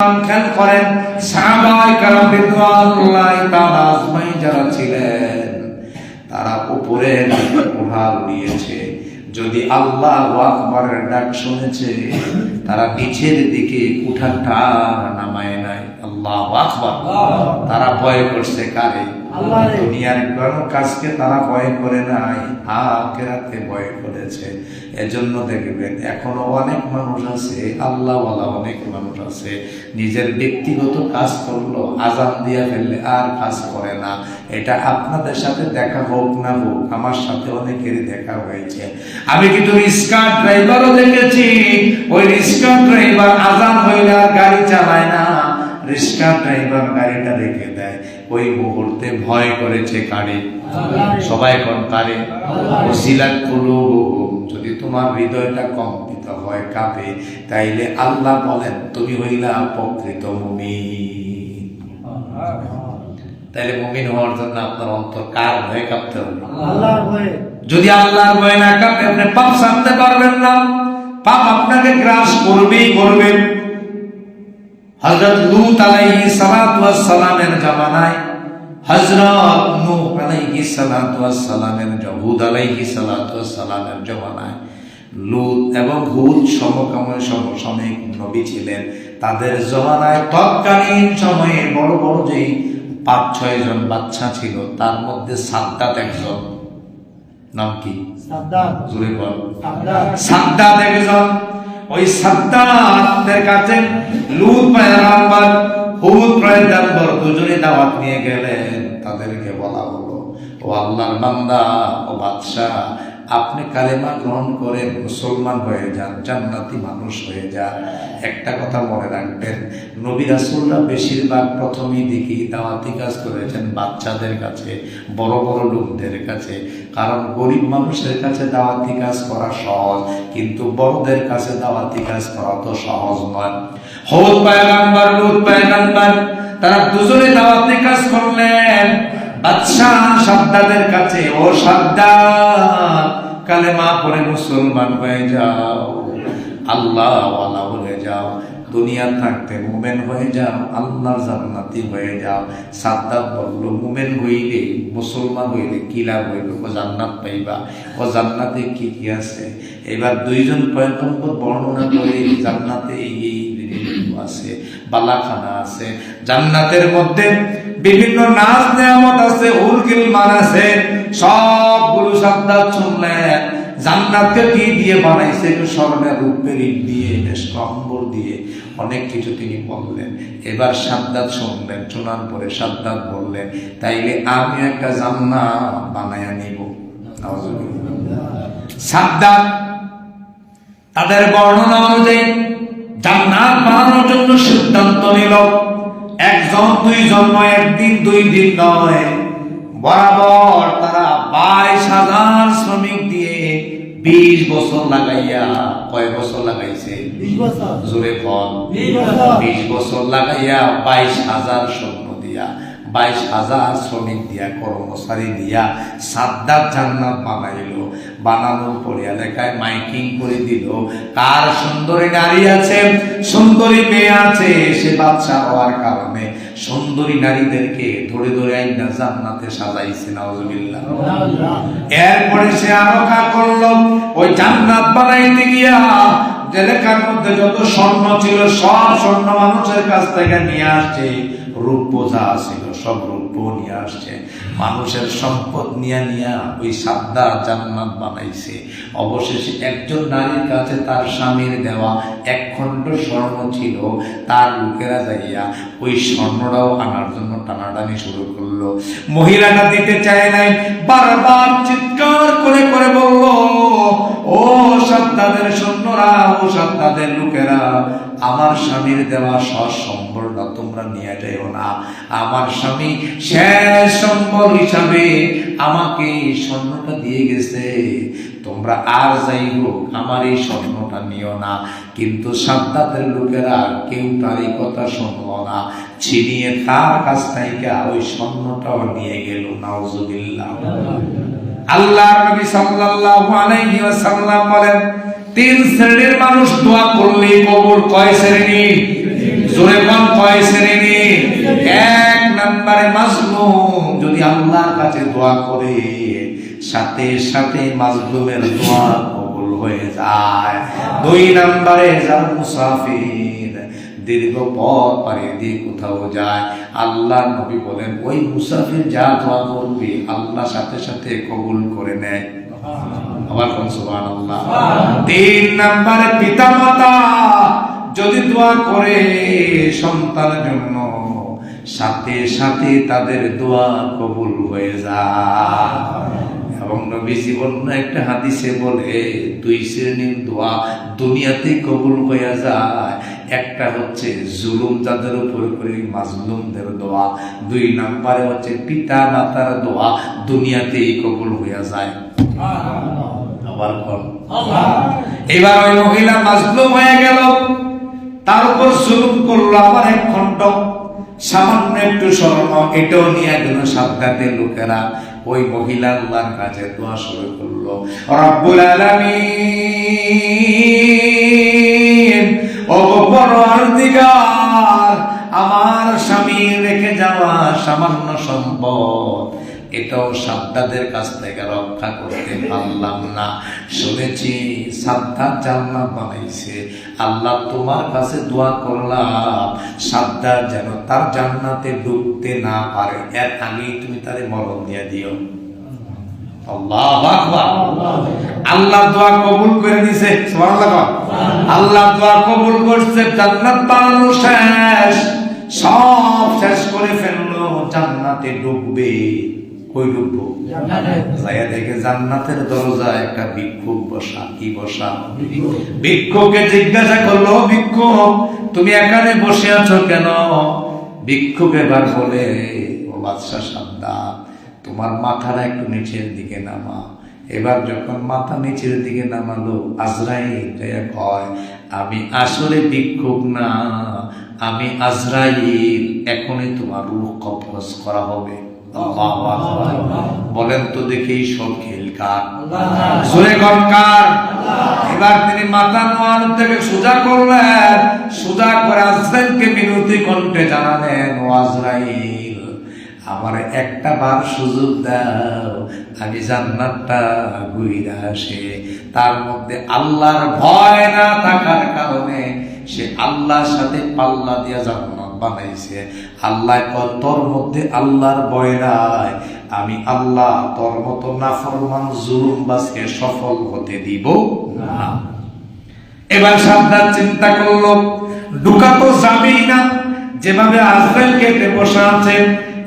খেয়াল করেন সাহাবাই কারাম রিদওয়ানুল্লাহি তাআলা আজমাই যারা ছিলেন তারা উপরে উঠা উড়িয়েছে। যদি আল্লাহ আকবরের ডাক শুনেছে তারা নিচের দিকে উঠাটা নামায় নাই। আল্লাহ আকবর। তারা ভয় করছে কারে। দুনিয়ার কোনো কাজকে তারা ভয় করে নাই, আখেরাতে ভয় করেছে। এজন্য দেখবেন, এখনও অনেক মানুষ আছে, আল্লাহওয়ালা অনেক মানুষ আছে, নিজের ব্যক্তিগত কাজ করল, আজান দিয়া ফেললে আর কাজ করে না। এটা আপনাদের সাথে দেখা হোক না হোক, আমার সাথে অনেকেরই দেখা হয়েছে। আমি কিন্তু রিক্সা ড্রাইভারও দেখেছি, ওই রিক্সা ড্রাইভার আজান হইলে আর গাড়ি চালায় না। রিক্সা ড্রাইভার গাড়িটা রেখে দেয়। ওই মুহূর্তে ভয় করেছে কারে? সবাই কোন কারে? ওসিলাত যদি তোমার হৃদয়টা কম্পিত হয় কাঁপে তাইলে আল্লাহ বলেন তুমি হইলা প্রকৃত মুমিন। তাইলে মুমিন হওয়ার জন্য আপনার অন্তর কার ভয়ে কাঁপতে হবে? যদি আল্লাহর ভয় না কাঁপে আপনি পাপ সারতে পারবেন না। পাপ আপনাকে গ্রাস করবেই করবে। হযরত লূত আলাইহিস সালাতু ওয়াস সালামের জামানায় হযরত নূহ আলাইহিস সালাতু ওয়াস সালামের হুদ আলাইহিস সালাতু ওয়াস সালামের জামানায় লূত এবং হুদ সমকাময় সমসাময়িক নবী ছিলেন। তাদের জমানায় তৎকালীন সময়ে বড় বড় যেই পাঁচ ছয় জন বাচ্চা ছিল তার মধ্যে সাদ্দাত একজন। নাম কি? সাদ্দাত একজন। ওই সাদ্দাতের কাছে লুত পয়গাম্বর হুদ পয়গাম্বর দুজনে দাওয়াত নিয়ে গেলেন। তাদেরকে বলা হলো, ও আল্লাহর বান্দা, ও বাদশাহ আপনি কালেমা গ্রহণ করে মুসলমান হয়ে যান, জান্নাতি মানুষ হয়ে যান। একটা কথা মনে রাখবেন, নবী রাসূলরা বেশিরভাগ প্রথমেই দেখি দাওয়াতি কাজ করেছেন বাচ্চাদের কাছে, বড় বড় লোকদের কাছে। কারণ গরিব মানুষের কাছে দাওয়াতি কাজ করা সহজ, কিন্তু বড়দের কাছে দাওয়াতি কাজ করা তো সহজ নয়। হৌদ পায়গাম্বার লুত পায়গাম্বার, তারা দুজনে দাওয়াতি কাজ করলেন। বাদশাহ সাদ্দাদের কাছে ও সাদ্দাদ কালেমা পড়ে মুসলমান হয়ে যাও আল্লাহ ওয়ালা হয়ে যাও দুনিয়া থাকতে মুমেন হয়ে যাও জান্নাতি হয়ে যাও সাদ্দাত বলল মুমেন হইলে মুসলমান হইলে কি লাভ হইল ও জান্নাত পাইবা ও জান্নাতে কি কি আছে এবার দুইজন পয়গম্বর বর্ণনা করে জান্নাতে এই আছে বালাখানা আছে জান্নাতের মধ্যে বিভিন্ন নাচ নেয়ামত আছে, উলকিল মান আছে, সবগুলো সাদ্দাত শুনলেন জান্নাতকে কি দিয়ে বানাইছে? একটু স্বর্ণের রূপের ইট দিয়ে, বেশ কম্বল দিয়ে। অনেক কিছু তিনি বললেন। এবার সাদ্দাত শুনলেন, শোনার পরে সাদ্দাত বললেন, তাইলে আমি একটা জান্নাত বানায়া নিব। সাদ্দাত তাদের বর্ণনা অনুযায়ী জান্নাত বানানোর জন্য সিদ্ধান্ত নিল। একজন দুইজন নয় একদিন দুই দিন নয়। বরাবর তারা বাইশ হাজার শ্রমিক দিয়ে বিশ বছর লাগাইয়া কয় বছর লাগাইছে? জোরে ফল বিশ বছর। লাগাইয়া বাইশ হাজার সৈন্য দিয়া। বাইশ হাজার শ্রমিক দিয়া, কর্মচারী দিয়া সাদ্দার জান্নাত বানাইলো। বানানোর পরে এলাকায় মাইকিং করে দিল। কার সুন্দরী নারী আছে? সুন্দরী মেয়ে আছে। সে বাচ্চা হওয়ার কারণে সুন্দরী নারীদেরকে ধরে ধরে আইনা জান্নাতে সাজাইছে, নাউজুবিল্লাহ। এরপরে সে আরও কা করল, ওই জান্নাত বানাইতে গিয়া এলাকার মধ্যে যত স্বর্ণ ছিল, সব স্বর্ণ মানুষের কাছ থেকে নিয়ে আসছে। রূপ বোঝা ছিল। সব রূপ নিয়ে আসছে। মানুষের সম্পদ নিয়ে নিয়ে ওই সাদ্দা জান্নাত বানাইছে। অবশেষে একজন নারীর কাছে তার স্বামীর দেওয়া এক খণ্ড স্বর্ণ ছিল। তার লোকেরা যাইয়া ওই স্বর্ণটাও আনার জন্য টানাটানি শুরু করল। মহিলাটা দিতে চায় নাই, বারবার চিৎকার করে করে বলল, ও সত্তাদের সৈন্যরা, ও সত্তাদের লোকেরা, আমার স্বামীর দেওয়া সৎ সম্বলটা তোমরা নিয়ে যাইও না। আমার স্বামী শেষ সম্বল হিসাবে আমাকে এই স্বর্ণটা দিয়ে গেছে। তোমরা আর যাই হোক, আমার এই স্বর্ণটা নিও না। কিন্তু সাদ্দাতের লোকেরা কেউ তার এই কথা শুনলো না। ছিনিয়ে তার কাছ থেকে ওই স্বর্ণটাও নিয়ে গেল। নাউজুবিল্লাহ। আল্লাহ নবী সাল্লাল্লাহু আলাইহি ওয়াসাল্লাম বলেন, তিন শ্রেণির মানুষ দোয়া করলে কবুল, কয় শ্রেণি? জোরে কোন কয় শ্রেণি এক নম্বরে মাজলুম যদি আল্লাহর কাছে দোয়া করে সাথে সাথে মাজলুমের দোয়া কবুল হয়ে যায়। দুই নম্বরে যার মুসাফির দীর্ঘ পথ পাড়ি দিয়ে কোথাও যায় আল্লাহ নবী বলেন ওই মুসাফির যা দোয়া করবে আল্লাহ সাথে সাথে কবুল করে নেয়। আবার কোন সুবহানাল্লাহ। তিন নম্বরে পিতা মাতা যদি দোয়া করে সন্তানের জন্য সাথে সাথে তাদের দোয়া কবুল হয়ে যায়। এবং নবীজি অন্য একটা হাদিসে বলে দুই শ্রেণির দোয়া দুনিয়াতে কবুল হয়ে যায়। একটা হচ্ছে জুলুম যাদের উপর করে মাজলুমদের দোয়া দুই নাম্বারে হচ্ছে পিতা মাতার দোয়া দুনিয়াতেই কবুল হয়ে যায়। আবার এবার ওই মহিলা মাজলুম হয়ে গেল। তার উপর জুলুম করল আবার এক খণ্ড। সামান্য একটু স্বর্ণ, এটাও নিয়ে গেল সাবধানে লোকেরা। ওই মহিলা আল্লাহর কাছে দোয়া শুরু করল, রব্বুল আলামিন আমার স্বামী রেখে যাওয়া সামান্য সম্পদ এটাও সাদ্দাদের কাছ থেকে রক্ষা করতে পারলাম না। শুনেছি, সাদ্দার জান্নাত বানাইছে। আল্লাহ তোমার কাছে দোয়া করলাম, সাদ্দার যেন তার জান্নাতে ঢুকতে না পারে। এর আগেই তুমি তারে মরণ দিয়ে দিও। আল্লাহ দোয়া কবুল করে দিছে আল্লাহ দোয়া কবুল করছে, জান্নাত বানানো শেষ। সব শেষ করে ফেলল, জান্নাতে ঢুকবে। কই ঢুকবো যাইয়া দেখে জান্নাতের দরজা একটা ভিক্ষুক বসা। কি বসা? ভিক্ষুকে জিজ্ঞাসা করল ভিক্ষুক তুমি এখানে বসে আছো কেন? ভিক্ষুক এবার বলে ও বাদশাহ সাদ্দাম তোমার মাথাটা একটু নিচের দিকে নামা। এবার যখন মাথা নিচের দিকে নামালো আজরাইল কয় আমি আসলে ভিক্ষুক না। আমি আজরাইল এখনই তোমার রূহ কবজ করা হবে। বলেন তো দেখি সব খেল কার? জোরে এবার তিনি মাথা নোয়ানো থেকে সোজা করলেন। সোজা করে আজরাইলকে বিনতি কণ্ঠে জানালেন ও আজরাইল আমার একটা বার সুযোগ দাও আমি জান্নাতটা ঘুরে আসে। তার মধ্যে আল্লাহর ভয় না থাকার কারণে সে আল্লাহর সাথে পাল্লা দিয়া জান্নাত বানাইছে। আল্লাহ তোর মধ্যে আল্লাহর ভয় নাই। আমি আল্লাহ, তোর মতো নাফরমান জুলুমবাজকে সফল হতে দিব না। এবার সাবধান চিন্তা করল, ঢুকা তো যাবেই না। যেভাবে আজরাইল কেটে বসা আছে,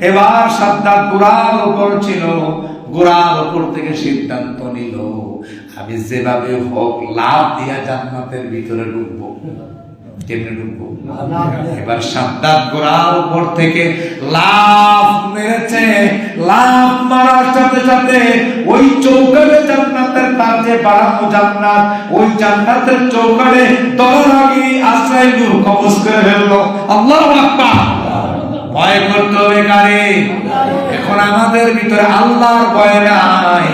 এবার সাবধান গোড়ার উপর ছিল, গোড়ার উপর থেকে সিদ্ধান্ত নিল, আমি যেভাবে হোক লাভ দিয়া জান্নাতের ভিতরে ঢুকবো। কেমনে ঢুকবো? এবার গোড়ার উপর থেকে লাভ মেরেছে লাভ মারার সাথে সাথে ওই জান্নাতের তার যে বাড়ানো জান্নাত ওই জান্নাতের আশ্রয় নূর কবজ করে ফেলল। আল্লাহু আকবার। ভয় করতে হবে কারে? এখন আমাদের ভিতরে আল্লাহর ভয় নাই।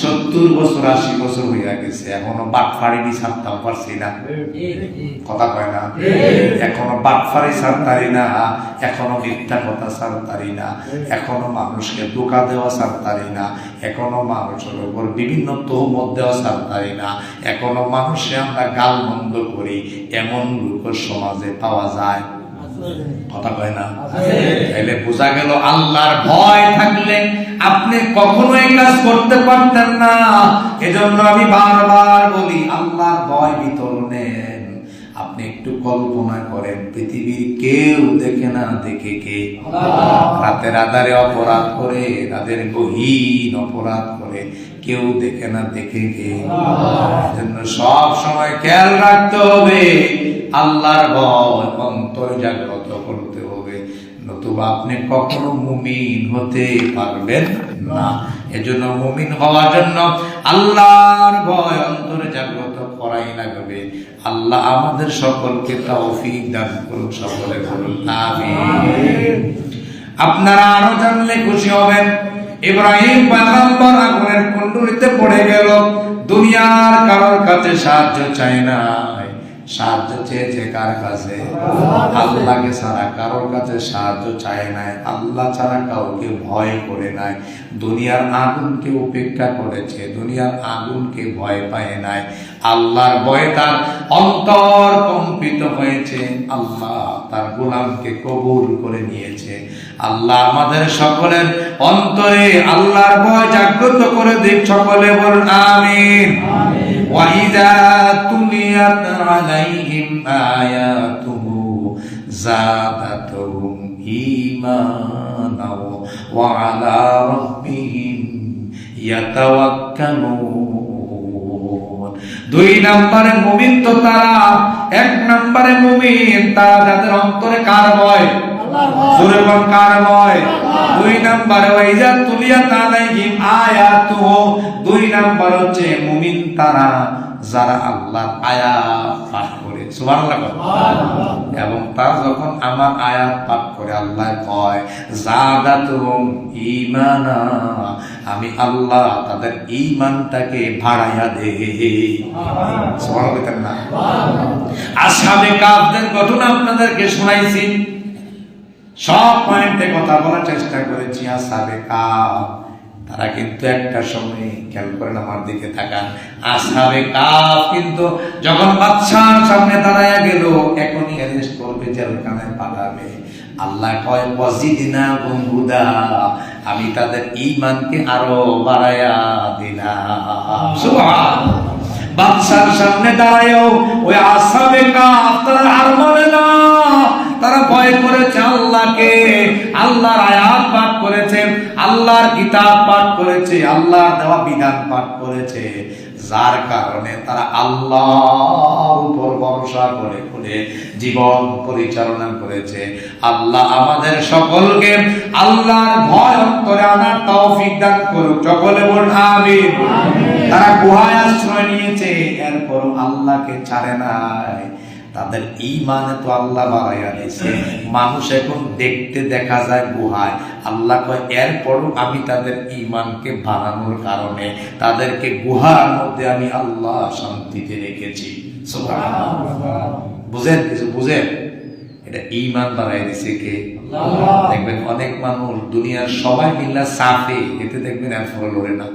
সত্তর বছর আশি বছর হইয়া গেছে। এখনও বাটফাড়ি ছাড়তাম পারছি না। কথা কয় না? এখনও বাটফারি ছাড়তারি না এখনও মিথ্যা কথা ছাড়তারি না এখনও মানুষকে ধোকা দেওয়া ছাড়তারি না এখনও মানুষের উপর বিভিন্ন তহমত দেওয়া ছাড়তারি না এখনও মানুষে আমরা গাল মন্দ করি এমন লোকের সমাজে পাওয়া যায়। কথা কয় না? তাহলে বোঝা গেল আল্লাহর ভয় থাকলে আপনি কখনো এই কাজ করতে পারতেন না। এজন্য আমি বারবার বলি আল্লাহর ভয় ভিতর নেন আপনি একটু কল্পনা করেন, পৃথিবীর কেউ দেখে না, দেখে কে? রাতের আধারে অপরাধ করে, রাতের গহীন অপরাধ করে, কেউ দেখে না, দেখে কে? এজন্য সব সময় খেয়াল রাখতে হবে, আল্লাহর ভয় অন্তর জাগ্রত করতে হবে। নতুবা আপনি কখনো মুমিন হতে পারবেন না। এজন্য মুমিন হওয়ার জন্য আল্লাহর ভয়, অন্তরে জাগ্রত করাই লাগবে আল্লাহ আমাদের সকলকে তৌফিক দান করুন, সকলে বলুন, আমিন। আপনারা আরও জানলে খুশি হবেন, ইব্রাহিম পয়গম্বর আগুনের কুণ্ডুলিতে পড়ে গেল। দুনিয়ার কারোর কাছে সাহায্য চায় না। সাহায্য চেয়েছে কার কাছে? আল্লাহকে ছাড়া কারোর কাছে সাহায্য চায় নাই। আল্লাহ ছাড়া কাউকে ভয় করে নাই। দুনিয়ার আগুনকে উপেক্ষা করেছে। দুনিয়ার আগুনকে ভয় পায় নাই। আল্লাহর ভয়ে তার অন্তর কম্পিত হয়েছে। আল্লাহ তার গোলামকে কবুল করে নিয়েছে। আল্লাহ আমাদের সকলের অন্তরে আল্লাহর ভয় জাগ্রত করে দিক। সকলে আমিন। وإذا تليت عليهم آياته زادتهم إيمانا وعلى ربهم يتوكلون দুই নম্বরে মুমিন তো তারা এক নম্বরে মুমিন তারা যাদের অন্তরে কার ভয় বল কার ভয় দুই নম্বরে ওয়াইজা তুলিয়া তালাইহিম আয়াতুহু দুই নম্বর হচ্ছে মুমিন তারা যারা আল্লাহর আয়াত পাঠ করে। সুবহানাল্লাহ। এবং তারা যখন আমার আয়াত পাঠ করে আল্লাহ কয় জাদাতুহুম ঈমানা আমি আল্লাহ তাদের ঈমানটাকে বাড়াইয়া দেই সুবহানাল্লাহ। না আসহাবে কাফদের ঘটনা আপনাদেরকে শোনাইছি। সব পয়েন্টে কথা বলার চেষ্টা করেছি আসাবে কাপ। তারা কিন্তু একটা সময় খেয়াল করেন আমার দিকে তাকান। আসাবে কাপ কিন্তু যখন বাচ্চার সামনে দাঁড়ায়া গেল এখনই অ্যারেস্ট করবে জেলখানায় পাঠাবে। আল্লাহ কয় ওয়াজিদিনা হুদা আমি তাদের ঈমানকে আরও বাড়ায়া দিলাম। বাদশার সামনে দাঁড়ায়ও ওই আসাবে কাপ তারা আর মানে না। তারা ভয় করেছে আল্লাহকে। আল্লাহর আয়াত পাঠ করেছে আল্লাহর কিতাব পাঠ করেছে আল্লাহর দেওয়া বিধান পাঠ করেছে। যার কারণে তারা আল্লাহর উপর ভরসা করে করে জীবন পরিচালনা করেছে। আল্লাহ আমাদের সকলকে আল্লাহর ভয় অন্তরে আনার তৌফিক দান করুক। সকলে বল আমিন। তারা গুহায় আশ্রয় নিয়েছে এরপর আল্লাহকে ছাড়ে নাই। তাদের ইমানে তো আল্লাহ বাড়াইয়া দিয়েছে মানুষ এখন দেখতে দেখা যায় গুহায়। আল্লাহ কয় এরপরও আমি তাদের ইমানকে বাড়ানোর কারণে তাদেরকে গুহার মধ্যে আমি আল্লাহ শান্তিতে রেখেছি। বুঝেন কিছু বুঝেন? এটা ইমান বাড়াই দিছে কে? দেখবেন অনেক মানুষ দুনিয়ার সবাই মিল্লা সাফে এতে দেখবেন এরপর লড়ে না।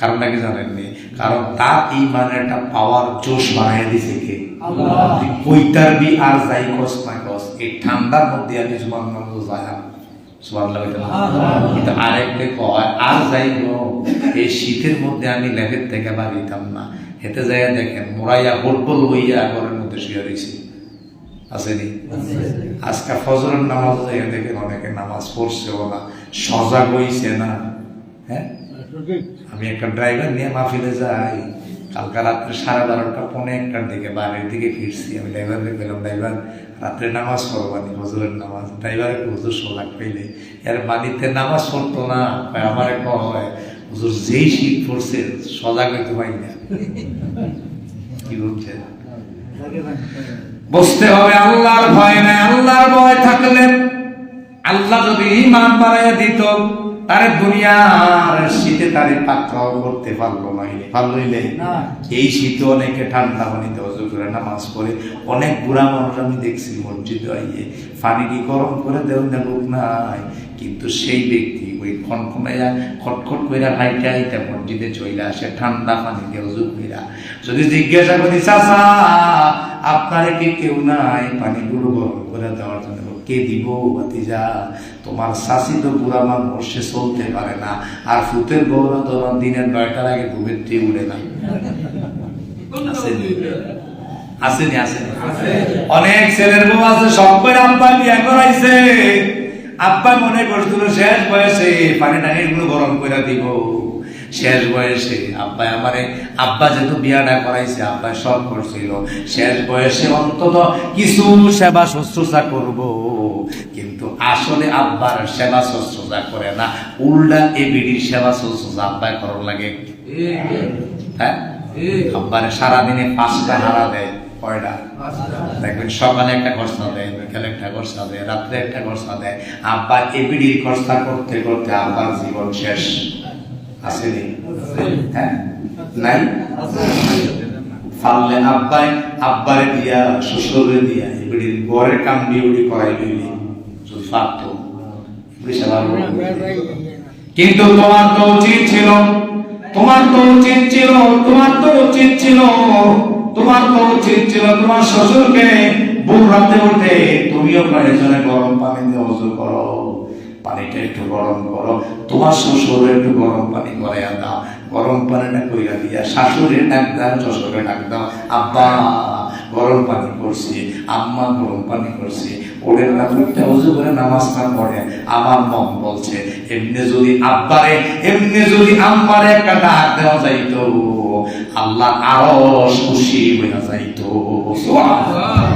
কারণ নাকি জানেননি? কারণ তার ইমানের একটা পাওয়ার জোশ বাড়াই দিছে কে? কইতার বি আর যাই কস না কস এই ঠান্ডার মধ্যে আমি নামজ। কিন্তু আরেকটা কয়, আর যাই এই শীতের মধ্যে আমি লেভেল থেকে বাড়িতাম না। হেতে যাইয়া দেখেন মোরাইয়া গোলপল হইয়া ঘরের মধ্যে শুয়ে রয়েছি আসেনি আজকে ফজরের নামাজ দেখেন অনেকে নামাজ পড়ছেও না, সজাগ হইছে না। হ্যাঁ? আমি একটা ড্রাইভার নিয়ে মাহফিলে যাই। কালকা রাত্রে সাড়ে বারোটা, পৌনে একটার দিকে বাড়ির দিকে ফিরছি। আমি ড্রাইভারকে বললাম ড্রাইভার রাত্রে নামাজ পড়বানি হজুরের নামাজ। ড্রাইভার হুজুর সোলাক পাইলে এর বাড়িতে নামাজ পড়তো না। আমারে কয় হুজুর যেই শীত পড়ছে, সজাগ হইতে পাই না। কি বলছে? বুঝতে হবে আল্লাহর ভয় নাই। আল্লাহর ভয় থাকলে আল্লাহ যদি ইমান বাড়াইয়া দিত তারে দুনিয়ার শীতে তারে পাকড়াও করতে পারল না পারলইলে না। এই শীতে অনেকে ঠান্ডা পানিতে অজু করে নামাজ পড়ে। অনেক বুড়া মানুষ আমি দেখছি মসজিদে আইয়ে পানি কি গরম করে দেও না লোক নাই। কিন্তু সেই ব্যক্তি ওই খনখনাইয়া খটখট কইরা হাইটা হাইটা মসজিদে চলে আসে ঠান্ডা পানি দিয়ে অজু কইরা। যদি জিজ্ঞাসা করি চাচা আপনারে কি কেউ নাই পানি পানিগুলো গরম করে দেওয়ার জন্য? কে দিব, ভাতিজা? তোমার শাসি তো বুড়া মানুষ, সে চলতে পারে না। আর ফুতের বউরা তোমার দিনের নয়টার আগে ঘুমের থেকে উঠে না আসেনি? অনেক ছেলের বউ আছে সব করে আব্বা বিয়া করাইছে। আব্বা মনে করছিল, শেষ বয়সে পানি এগুলো গরম করে দিব। শেষ বয়সে আব্বা আমারে, আব্বা যেহেতু বিয়াটা করাইছে আব্বা সব করছিল। শেষ বয়সে অন্তত কিছু সেবা শুশ্রূষা করব। কিন্তু আসলে আব্বার সেবা শুশ্রূষা করে না। উল্টা এবিডির সেবা শুশ্রূষা আব্বাই করার লাগে। হ্যাঁ? আব্বারে সারাদিনে পাঁচটা হারা দেয়, কয়টা? দেখবেন সকালে একটা খরচা দেয়, বিকালে একটা খরচা দেয়, রাত্রে একটা খরচা দেয়। আব্বা এবিডির খরচা করতে করতে আব্বার জীবন শেষ। আসেনি। হ্যাঁ? নাই? ফাললে আব্বাই, আব্বারে দিয়া শ্বশুরে দিয়া কাম করাই লইলি কিন্তু তোমার তো উচিত ছিল। তোমার তো উচিত ছিল, তোমার তো উচিত ছিল। তোমার তো উচিত ছিল তোমার শ্বশুরকে ভোর রাতে উঠে। তুমিও গরম পানি দিয়ে অজু করো। পানিটা একটু গরম করো তোমার শ্বশুর একটু গরম পানি করে দাও গরম পানিটা কইরা দিয়া শাশুড়ি ডাক দাও শ্বশুরে ডাক দাও আব্বা, গরম পানি করছি, আম্মা গরম পানি করছি। ওদের না উঠতে উজু করে নামাজটা পড়ে। আমার মন বলছে, এমনি যদি আব্বারে, এমনি যদি আম্মারে একটা ডাক দেওয়া যাইতো, আল্লাহ আরও খুশি হইয়া যাইতো। সুবহানাল্লাহ।